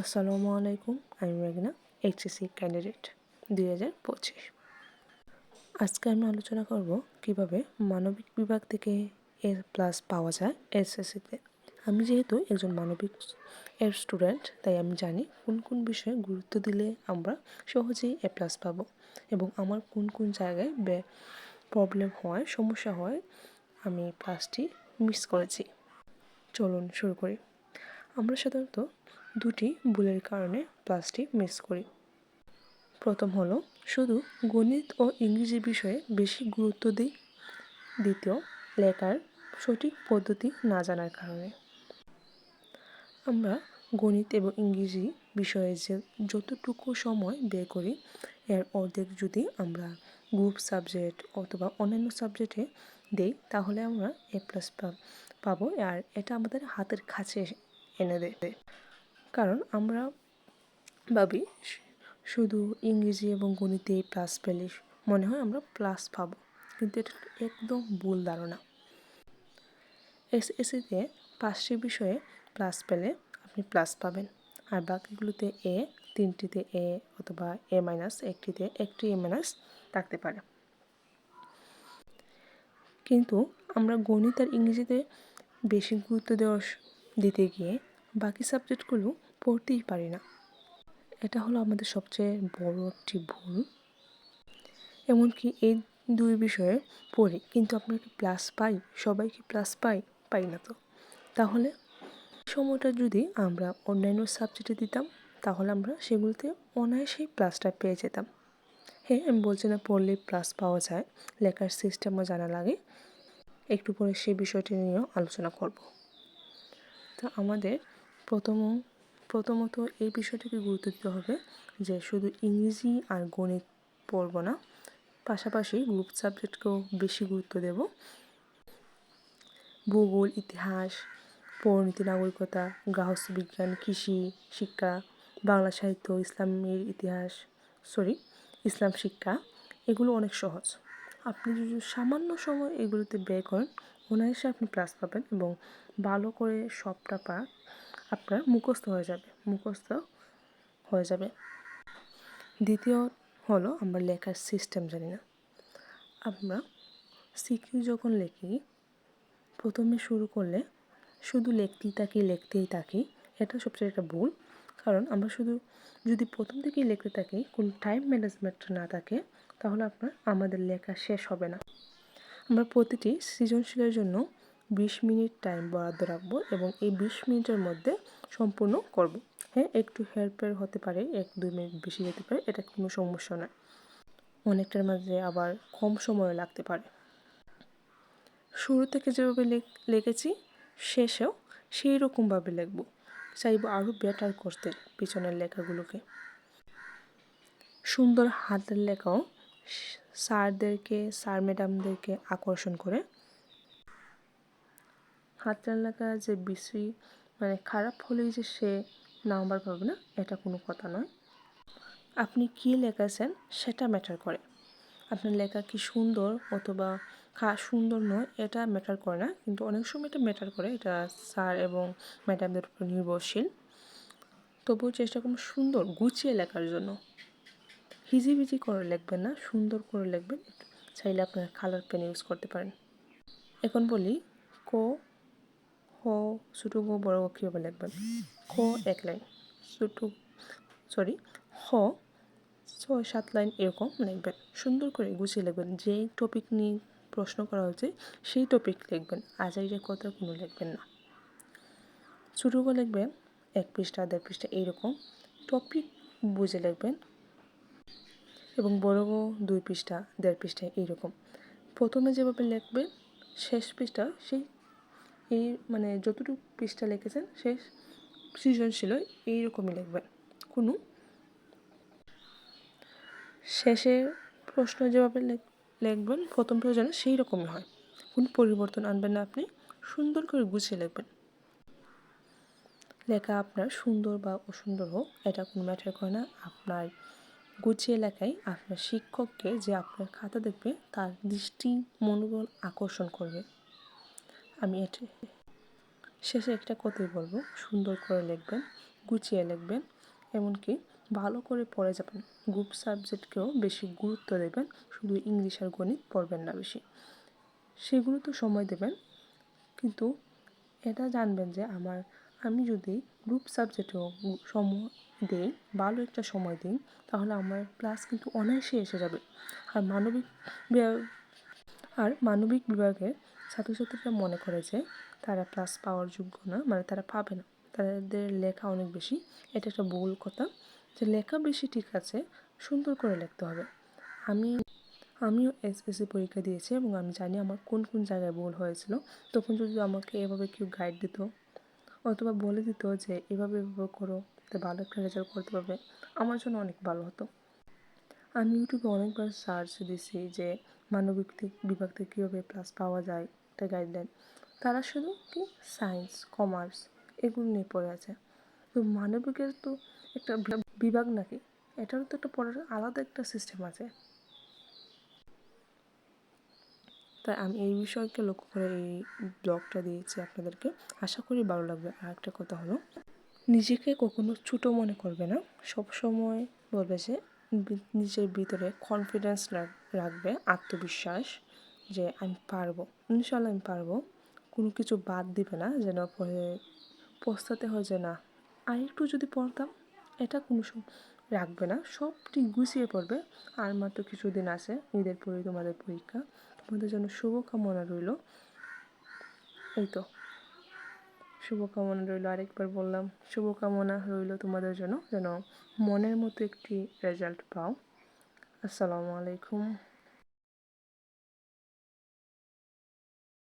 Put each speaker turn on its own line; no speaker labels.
আসসালামু আলাইকুম, আমি মেঘনা এইচএসসি ক্যান্ডিডেট দুই হাজার পঁচিশ। আজকে আমি আলোচনা করব কীভাবে মানবিক বিভাগ থেকে এ প্লাস পাওয়া যায় এসএসসিতে আমি যেহেতু একজন মানবিক এর স্টুডেন্ট তাই আমি জানি কোন কোন বিষয়ে গুরুত্ব দিলে আমরা সহজেই এ প্লাস পাবো এবং আমার কোন কোন জায়গায় প্রবলেম হয়, সমস্যা হয়, আমি প্লাসটি মিস করেছি। চলুন শুরু করি। আমরা সাধারণত দুটি ভুলের কারণে ক্লাসটি মিস করি। প্রথম হলো, শুধু গণিত ও ইংরেজি বিষয়ে বেশি গুরুত্ব দিই। দ্বিতীয়, লেখার সঠিক পদ্ধতি না জানার কারণে। আমরা গণিত এবং ইংরেজি বিষয়ে যে যতটুকু সময় বের করি, এর অর্ধেক যদি আমরা গ্রুপ সাবজেক্ট অথবা অন্যান্য সাবজেক্টে দেই, তাহলে আমরা এ প্লাস পাবো। আর এটা আমাদের হাতের কাছে এনে দেবে কারণ আমরা ভাবি শুধু ইংরেজি এবং গণিতে প্লাস পেলে মনে হয় আমরা প্লাস পাবো। কিন্তু এটা একদম ভুল ধারণা। এস এসিতে পাঁচটি বিষয়ে প্লাস পেলে আপনি প্লাস পাবেন। আর বাকিগুলোতে এ তিনটিতে এ অথবা এ মাইনাস একটিতে, একটি এ মাইনাস থাকতে পারে। কিন্তু আমরা গণিত আর ইংরেজিতে বেশি গুরুত্ব দেওয়া দিতে গিয়ে বাকি সাবজেক্টগুলো পড়তেই পারি না। এটা হলো আমাদের সবচেয়ে বড় একটি ভুল। এমনকি এই দুই বিষয়ে পড়ি, কিন্তু আমরা কি প্লাস পাই সবাই কি প্লাস পাই পাই না তো। তাহলে সময়টা যদি আমরা অন্যান্য সাবজেক্টে দিতাম, তাহলে আমরা সেগুলোতে অনায়াসেই প্লাসটা পেয়ে যেতাম। হ্যাঁ আমি বলছি না পড়লে প্লাস পাওয়া যায়, লেখার সিস্টেমও জানা লাগে। একটু পরে সেই বিষয়টি নিয়েও আলোচনা করব। তো আমাদের প্রথম প্রথমত এই বিষয়টিকে গুরুত্ব দিতে হবে যে শুধু ইংরেজি আর গণিত পড়ব না, পাশাপাশি গ্রুপ সাবজেক্টকেও বেশি গুরুত্ব দেব। ভূগোল, ইতিহাস পরিণতি নাগরিকতা গ্রাহস্থ বিজ্ঞান, কৃষি, শিক্ষা, বাংলা সাহিত্য, ইসলামের ইতিহাস সরি ইসলাম শিক্ষা, এগুলো অনেক সহজ। আপনি যদি সামান্য সময় এগুলোতে ব্যয় করেন অনায়াসে আপনি প্লাস পাবেন এবং ভালো করে সবটা পা আপনার মুখস্থ হয়ে যাবে, মুখস্থ হয়ে যাবে। দ্বিতীয় হলো আমরা লেখার সিস্টেম জানি না। আমরা সিকিউ যখন লিখি, প্রথমে শুরু করলে শুধু লিখতেই থাকি লিখতেই থাকি, এটা সবচেয়ে একটা ভুল। কারণ আমরা শুধু যদি প্রথম থেকেই লিখতে থাকি, কোনো টাইম ম্যানেজমেন্ট না থাকে, তাহলে আপনার আমাদের লেখা শেষ হবে না। আমরা প্রতিটি সৃজনশীলের জন্য বিশ মিনিট টাইম বরাদ্দ রাখব এবং এই বিশ মিনিটের মধ্যে সম্পূর্ণ করব। হ্যাঁ একটু হেল্পের হতে পারে, এক দুই মিনিট বেশি যেতে পারে, এটা কোনো সমস্যা নয়। অনেকটার মাঝে আবার কম সময় লাগতে পারে। শুরু থেকে যেভাবে লিখেছি শেষেও সেই রকমভাবে লিখব। চাইব আরও বেটার করতে পিছনের লেখাগুলোকে। সুন্দর হাতের লেখাও স্যারদেরকে, স্যার ম্যাডামদেরকে আকর্ষণ করে হাতের লেখা যে বেশি মানে খারাপ হলেই যে সে নাম্বার পাবে না, এটা কোনো কথা নয়। আপনি কী লেখাছেন সেটা ম্যাটার করে। আপনার লেখা কি সুন্দর অথবা খা, সুন্দর নয়, এটা ম্যাটার করে না। কিন্তু অনেক সময় এটা ম্যাটার করে, এটা স্যার এবং ম্যাডামদের উপর নির্ভরশীল। তবুও চেষ্টা করুন সুন্দর, গুছিয়ে লেখার জন্য। হিজিবিজি করে লিখবেন না, সুন্দর করে লিখবেন। চাইলে আপনার কালার পেন ইউজ করতে পারেন। এখন বলি, ক হ ছোটো গো বড় গো কীভাবে লিখবেন খ এক লাইন ছোটো সরি হ, ছয়, সাত লাইন এরকম লিখবেন সুন্দর করে গুছিয়ে লিখবেন। যেই টপিক নিয়ে প্রশ্ন করা হয়েছে, সেই টপিক লিখবেন। আজাইরের কথা কোনো লিখবেন না। ছোটো গো লিখবেন, এক পৃষ্ঠা, দেড় পৃষ্ঠা এইরকম টপিক বুঝে লিখবেন। এবং বড় গো দুই পৃষ্ঠা, দেড় পৃষ্ঠা এইরকম প্রথমে যেভাবে লিখবেন, শেষ পৃষ্ঠা, সেই এই মানে যতটুকু পৃষ্ঠা লিখেছেন শেষ সৃজনশীল এইরকমই লিখবেন। কোনো শেষের প্রশ্ন যেভাবে লিখবেন, প্রথম প্রয়োজনে সেই রকমই হয়। কোনো পরিবর্তন আনবেন না আপনি, সুন্দর করে গুছিয়ে লিখবেন। লেখা আপনার সুন্দর বা অসুন্দর হোক, এটা কোনো ম্যাটার করে না। আপনার গুছিয়ে লেখাই আপনার শিক্ষককে যে আপনার খাতা দেখবে, তার দৃষ্টি, মনোবল আকর্ষণ করবে। আমি এটি শেষে একটা কথাই বলব? সুন্দর করে লিখবেন, গুছিয়ে লিখবেন, এমনকি ভালো করে পড়ে যাবেন। গ্রুপ সাবজেক্টকেও বেশি গুরুত্ব দেবেন, শুধু ইংলিশ আর গণিত পড়বেন না বেশি। সেগুলো তো সময় দেবেন, কিন্তু এটা জানবেন যে আমার, আমি যদি গ্রুপ সাবজেক্টেও সময় দিই, ভালো একটা সময় দিই, তাহলে আমার ক্লাস কিন্তু অনায়াসে এসে যাবে। আর মানবিক আর মানবিক বিভাগের ছাত্রছাত্রীরা মনে করে যে তারা প্লাস পাওয়ার যোগ্য না মানে তারা পাবে না। তাদের লেখা অনেক বেশি। এটা একটা ভুল কথা। যে লেখা বেশি ঠিক আছে, সুন্দর করে লিখতে হবে। আমি, আমিও এসএসসি পরীক্ষা দিয়েছি এবং আমি জানি আমার কোন কোন জায়গায় ভুল হয়েছিল। তখন যদি আমাকে এভাবে কেউ গাইড দিত অথবা বলে দিত যে এভাবে এভাবে করো তো ভালো একটা রেজাল্ট করতে পারবে, আমার জন্য অনেক ভালো হতো। আমি ইউটিউবে অনেকবার সার্চ দিছি যে মানবিক বিভাগ থেকে কীভাবে প্লাস পাওয়া যায়। একটা গাইডলাইন তারা শুধু কি? সায়েন্স কমার্স এগুলো নিয়ে পড়ে আছে। তো মানবিকের তো একটা বিভাগ নাকি? এটারও তো একটা পড়ার আলাদা একটা সিস্টেম আছে। তাই আমি এই বিষয়কে লক্ষ্য করে এই ব্লগটা দিয়েছি আপনাদেরকে। আশা করি ভালো লাগবে। আর একটা কথা হলো, নিজেকে কখনো ছোটো মনে করবে না। সব সময় বলবে যে নিজের ভিতরে কনফিডেন্স রাখবে, আত্মবিশ্বাস। যে আমি পারব। ইনশাল্লাহ আমি পারব। কোনো কিছু বাদ দিবে না, যেন পরে পস্তাতে হয় যে না আর একটু যদি পড়তাম, এটা কোনো রাখবে না। সব ঠিক গুছিয়ে পড়বে। আর মাত্র কিছুদিন আছে, ঈদের পরে তোমাদের পরীক্ষা। তোমাদের জন্য শুভকামনা রইল। এই তো। শুভকামনা রইল, আরেকবার বললাম, শুভকামনা রইল তোমাদের জন্য, যেন মনের মতো একটি রেজাল্ট পাও। আসসালামু আলাইকুম।